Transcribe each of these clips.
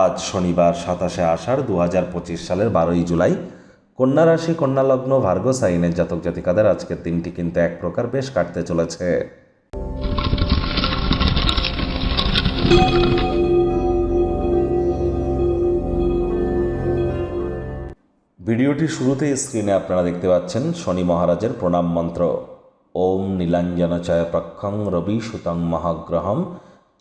আজ শনিবার সাতাশে আষাঢ় দু হাজার পঁচিশ সালের বারোই জুলাই। কন্যা রাশি, কন্যা লগ্ন, ভার্গ সাইনের জাতক জাতিকাদের আজকের দিনটি কিন্তু এক প্রকার বেশ কাটতে চলেছে। ভিডিওটি শুরুতেই স্ক্রিনে আপনারা দেখতে পাচ্ছেন শনি মহারাজের প্রণাম মন্ত্র। ওম নীলাঞ্জন চয় প্রক্ষং রবি সুতং মহাগ্রহম।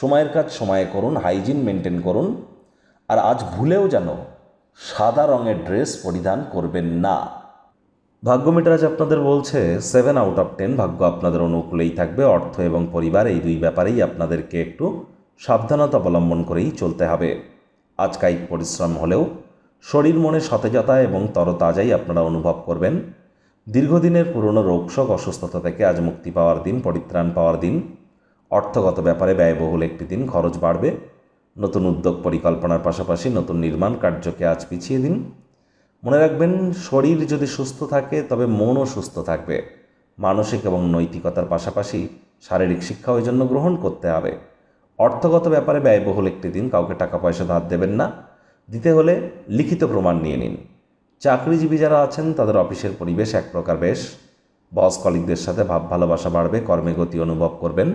সময়ের কাজ সময়ে করুন হাইজিন মেনটেন করুন। আর আজ ভুলেও যেন সাদা রঙের ড্রেস পরিধান করবেন না। ভাগ্য মিটারাজ আপনাদের বলছে সেভেন আউট অফ টেন ভাগ্য আপনাদের অনুকূলেই থাকবে। অর্থ এবং পরিবার এই দুই ব্যাপারেই আপনাদেরকে একটু সাবধানতা অবলম্বন করেই চলতে হবে। আজ কায়িক পরিশ্রম হলেও শরীর মনে সতেজতা এবং তরতাজাই আপনারা অনুভব করবেন। দীর্ঘদিনের পুরনো রোগশোক, অসুস্থতা থেকে আজ মুক্তি পাওয়ার দিন, পরিত্রাণ পাওয়ার দিন। অর্থগত ব্যাপারে ব্যয়বহুল একটি দিন খরচ বাড়বে। নতুন উদ্যোগ পরিকল্পনার পাশাপাশি নতুন নির্মাণ কার্যকে আজ পিছিয়ে দিন। মনে রাখবেন, শরীর যদি সুস্থ থাকে, তবে মনও সুস্থ থাকবে। মানসিক এবং নৈতিকতার পাশাপাশি শারীরিক শিক্ষা ওই জন্য গ্রহণ করতে হবে। অর্থগত ব্যাপারে ব্যয়বহুল একটি দিন, কাউকে টাকা পয়সা ধার দেবেন না। দিতে হলে লিখিত প্রমাণ নিয়ে নিন। চাকরিজীবী যারা আছেন, তাদের অফিসের পরিবেশ এক প্রকার বেশ। বস কলিকদের সাথে ভাব ভালোবাসা বাড়বে, কর্মে গতি অনুভব করবেন।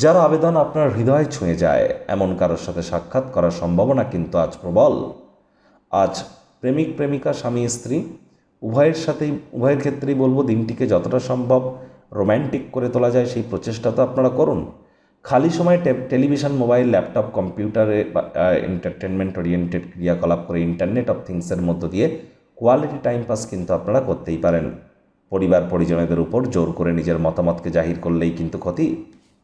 যার আবেদন আপনার হৃদয় ছুঁয়ে যায়, এমন কারোর সাথে সাক্ষাৎ করার সম্ভাবনা কিন্তু আজ প্রবল। আজ প্রেমিক, প্রেমিকা, স্বামী, স্ত্রী, উভয়ের সাথেই, উভয়ের ক্ষেত্রেই বলব দিনটিকে যতটা সম্ভব রোম্যান্টিক করে তোলা যায়, সেই প্রচেষ্টা তো আপনারা করুন। খালি সময় টেলিভিশন, মোবাইল, ল্যাপটপ, কম্পিউটারে এন্টারটেনমেন্ট ওরিয়েন্টেড ক্রিয়াকলাপ করে ইন্টারনেট অফ থিংসের মধ্য দিয়ে কোয়ালিটি টাইম পাস কিন্তু আপনারা করতেই পারেন। পরিবার, পরিজনেদের উপর জোর করে নিজের মতামতকে জাহির করলেই কিন্তু ক্ষতি।